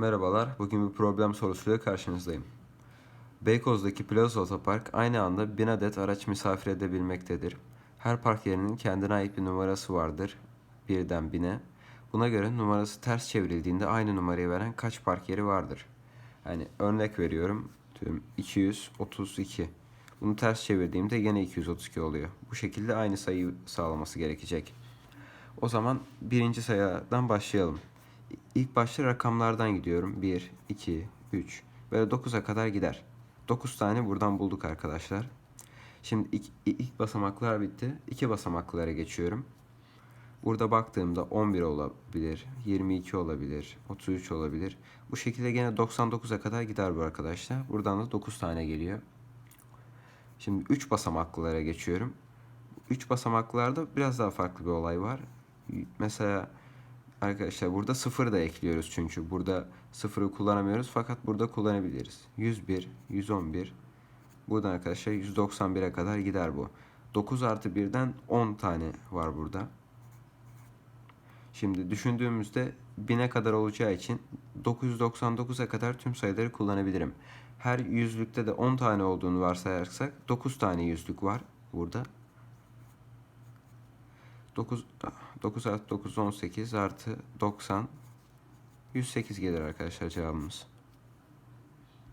Merhabalar, bugün bir problem sorusuyla karşınızdayım. Beykoz'daki Plaza Otopark aynı anda 1000 adet araç misafir edebilmektedir. Her park yerinin kendine ait bir numarası vardır, birden 1000'e. Buna göre numarası ters çevrildiğinde aynı numarayı veren kaç park yeri vardır? Yani örnek veriyorum, tüm 232. Bunu ters çevirdiğimde yine 232 oluyor. Bu şekilde aynı sayıyı sağlaması gerekecek. O zaman birinci sayıdan başlayalım. İlk başta rakamlardan gidiyorum. 1, 2, 3 böyle 9'a kadar gider. 9 tane buradan bulduk arkadaşlar. Şimdi ilk, ilk basamaklar bitti. İki basamaklara geçiyorum. Burada baktığımda 11 olabilir, 22 olabilir, 33 olabilir. Bu şekilde gene 99'a kadar gider bu arkadaşlar. Buradan da 9 tane geliyor. Şimdi 3 basamaklılara geçiyorum. 3 basamaklarda biraz daha farklı bir olay var. Mesela arkadaşlar burada 0 da ekliyoruz çünkü burada 0'ı kullanamıyoruz fakat burada kullanabiliriz. 101, 111. Buradan arkadaşlar 191'e kadar gider bu. 9 artı 1'den 10 tane var burada. Şimdi düşündüğümüzde 1000'e kadar olacağı için 999'a kadar tüm sayıları kullanabilirim. Her yüzlükte de 10 tane olduğunu varsayarsak 9 tane yüzlük var burada. 9, 9 artı 9 18 artı 90 108 gelir arkadaşlar cevabımız.